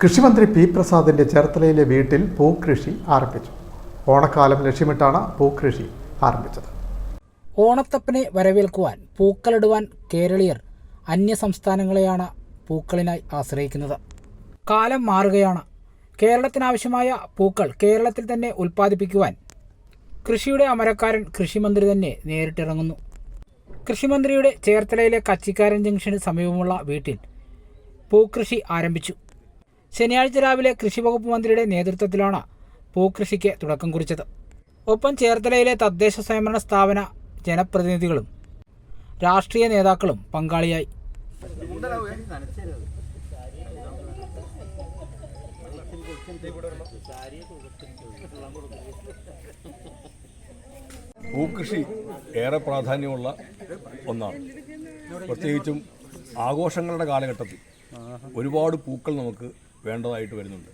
കൃഷിമന്ത്രി പി പ്രസാദിന്റെ ചേർത്തലയിലെ വീട്ടിൽ പൂക്കൃഷി ആരംഭിച്ചു. ഓണക്കാലം ലക്ഷ്യമിട്ടാണ് പൂക്കൃഷി ആരംഭിച്ചത്. ഓണത്തപ്പനെ വരവേൽക്കുവാൻ പൂക്കളിടുവാൻ കേരളീയർ അന്യ സംസ്ഥാനങ്ങളെയാണ് പൂക്കളിനായി ആശ്രയിക്കുന്നത്. കാലം മാറുകയാണ്. കേരളത്തിനാവശ്യമായ പൂക്കൾ കേരളത്തിൽ തന്നെ ഉൽപ്പാദിപ്പിക്കുവാൻ കൃഷിയുടെ അമരക്കാരൻ കൃഷിമന്ത്രി തന്നെ നേരിട്ടിറങ്ങുന്നു. കൃഷിമന്ത്രിയുടെ ചേർത്തലയിലെ കച്ചിക്കാരൻ ജംഗ്ഷന് സമീപമുള്ള വീട്ടിൽ പൂക്കൃഷി ആരംഭിച്ചു. ശനിയാഴ്ച രാവിലെ കൃഷി വകുപ്പ് മന്ത്രിയുടെ നേതൃത്വത്തിലാണ് പൂക്കൃഷിക്ക് തുടക്കം കുറിച്ചത്. ഒപ്പം ചേർത്തലയിലെ തദ്ദേശ സ്വയംഭരണ സ്ഥാപന ജനപ്രതിനിധികളും രാഷ്ട്രീയ നേതാക്കളും പങ്കാളിയായി. പൂക്കൃഷി ഏറെ പ്രാധാന്യമുള്ള ഒന്നാണ്. പ്രത്യേകിച്ചും ആഘോഷങ്ങളുടെ കാലഘട്ടത്തിൽ ഒരുപാട് പൂക്കൾ നമുക്ക് വേണ്ടതായിട്ട് വരുന്നുണ്ട്.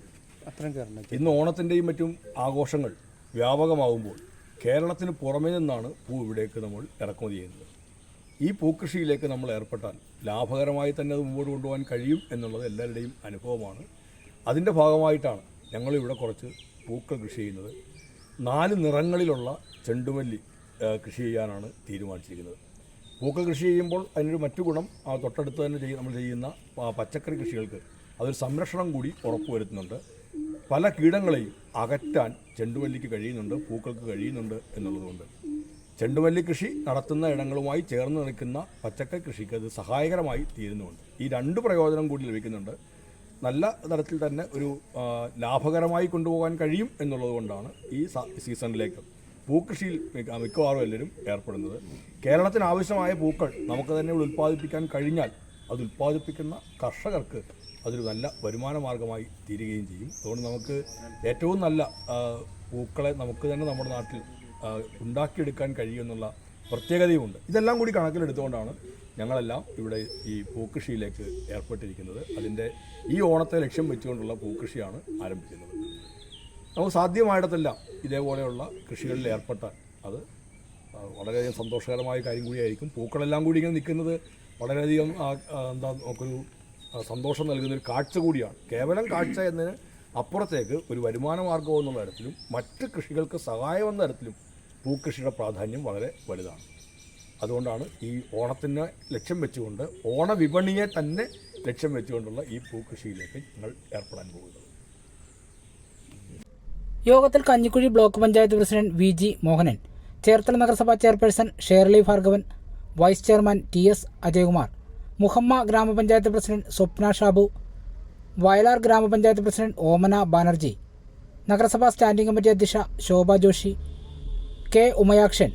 ഇന്ന് ഓണത്തിന്റെയും മറ്റും ആഘോഷങ്ങൾ വ്യാപകമാകുമ്പോൾ കേരളത്തിന് പുറമേ നിന്നാണ് പൂ ഇവിടേക്ക് നമ്മൾ ഇറക്കുമതി ചെയ്യുന്നത്. ഈ പൂക്കൃഷിയിലേക്ക് നമ്മൾ ഏർപ്പെട്ടാൽ ലാഭകരമായി തന്നെ അത് മുമ്പോട്ട് കൊണ്ടുപോകാൻ കഴിയും എന്നുള്ളത് എല്ലാവരുടെയും അനുഭവമാണ്. അതിന്റെ ഭാഗമായിട്ടാണ് ഞങ്ങളിവിടെ കുറച്ച് പൂക്കൾ കൃഷി ചെയ്യുന്നത്. നാല് നിറങ്ങളിലുള്ള ചെണ്ടുമല്ലി കൃഷി ചെയ്യാനാണ് തീരുമാനിച്ചിരിക്കുന്നത്. പൂക്കൾ കൃഷി ചെയ്യുമ്പോൾ അതിനൊരു മറ്റു ഗുണം ആ തൊട്ടടുത്ത് തന്നെ നമ്മൾ ചെയ്യുന്ന പച്ചക്കറി കൃഷികൾക്ക് അതൊരു സംരക്ഷണം കൂടി ഉറപ്പുവരുത്തുന്നുണ്ട്. പല കീടങ്ങളെയും അകറ്റാൻ ചെണ്ടുമല്ലിക്ക് കഴിയുന്നുണ്ട് പൂക്കൾക്ക് കഴിയുന്നുണ്ട് എന്നുള്ളതുകൊണ്ട്. ചെണ്ടുമല്ലി കൃഷി നടത്തുന്ന ഇടങ്ങളുമായി ചേർന്ന് നിൽക്കുന്ന പച്ചക്കറി കൃഷിക്ക് അത് സഹായകരമായി തീരുന്നുണ്ട്. ഈ രണ്ട് പ്രയോജനം കൂടി ലഭിക്കുന്നുണ്ട്. നല്ല തരത്തിൽ തന്നെ ഒരു ലാഭകരമായി കൊണ്ടുപോകാൻ കഴിയും എന്നുള്ളതുകൊണ്ടാണ് ഈ സീസണിലേക്ക് പൂക്കൃഷിയിൽ മിക്കവാറും എല്ലാവരും ഏർപ്പെടുന്നത്. കേരളത്തിന് ആവശ്യമായ പൂക്കൾ നമുക്ക് തന്നെ ഉൽപ്പാദിപ്പിക്കാൻ കഴിഞ്ഞാൽ അത് ഉൽപ്പാദിപ്പിക്കുന്ന കർഷകർക്ക് അതൊരു നല്ല വരുമാന മാർഗമായി തീരുകയും ചെയ്യും. അതുകൊണ്ട് നമുക്ക് ഏറ്റവും നല്ല പൂക്കളെ നമുക്ക് തന്നെ നമ്മുടെ നാട്ടിൽ ഉണ്ടാക്കിയെടുക്കാൻ കഴിയുമെന്നുള്ള പ്രത്യേകതയുമുണ്ട്. ഇതെല്ലാം കൂടി കണക്കിലെടുത്തുകൊണ്ടാണ് ഞങ്ങളെല്ലാം ഇവിടെ ഈ പൂക്കൃഷിയിലേക്ക് ഏർപ്പെട്ടിരിക്കുന്നത്. അതിന്റെ ഈ ഓണത്തെ ലക്ഷ്യം വെച്ചുകൊണ്ടുള്ള പൂക്കൃഷിയാണ് ആരംഭിക്കുന്നത്. നമുക്ക് സാധ്യമായിടത്തെല്ലാം ഇതേപോലെയുള്ള കൃഷികളിൽ ഏർപ്പെട്ടാൽ അത് വളരെയധികം സന്തോഷകരമായ കാര്യം കൂടിയായിരിക്കും. പൂക്കളെല്ലാം കൂടി ഇങ്ങനെ നിൽക്കുന്നത് വളരെയധികം എന്താ നമുക്കൊരു സന്തോഷം നൽകുന്ന ഒരു കാഴ്ച കൂടിയാണ്. കേവലം കാഴ്ച എന്നതിന് അപ്പുറത്തേക്ക് ഒരു വരുമാന മാർഗം എന്നുള്ള തരത്തിലും മറ്റ് കൃഷികൾക്ക് സഹായം എന്ന തരത്തിലും പൂക്കൃഷിയുടെ പ്രാധാന്യം വളരെ വലുതാണ്. അതുകൊണ്ടാണ് ഈ ഓണത്തിന് ലക്ഷ്യം വെച്ചുകൊണ്ട് ഓണവിപണിയെ തന്നെ ലക്ഷ്യം വെച്ചുകൊണ്ടുള്ള ഈ പൂക്കൃഷിയിലേക്ക് ഞങ്ങൾ ഏർപ്പെടാൻ പോകുന്നത്. യോഗത്തിൽ Kanjikuzhi block panchayat president V G Mohanan Cherthala നഗരസഭാ chairperson Shirley Bhargavan vice chairman T S Ajayakumar Muhamma ഗ്രാമപഞ്ചായത്ത് പ്രസിഡന്റ് സ്വപ്ന ഷാബു വയലാർ ഗ്രാമപഞ്ചായത്ത് പ്രസിഡന്റ് ഓമന ബാനർജി നഗരസഭാ സ്റ്റാൻഡിംഗ് കമ്മിറ്റി അധ്യക്ഷ Shobha Joshi K Umayakshan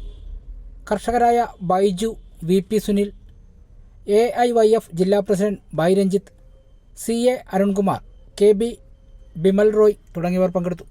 കർഷകരായ Baiju V P Sunil A I Y F ജില്ലാ president by Ranjith C A Arunkumar K B Bimal Roy തുടങ്ങിയവർ പങ്കെടുത്തു.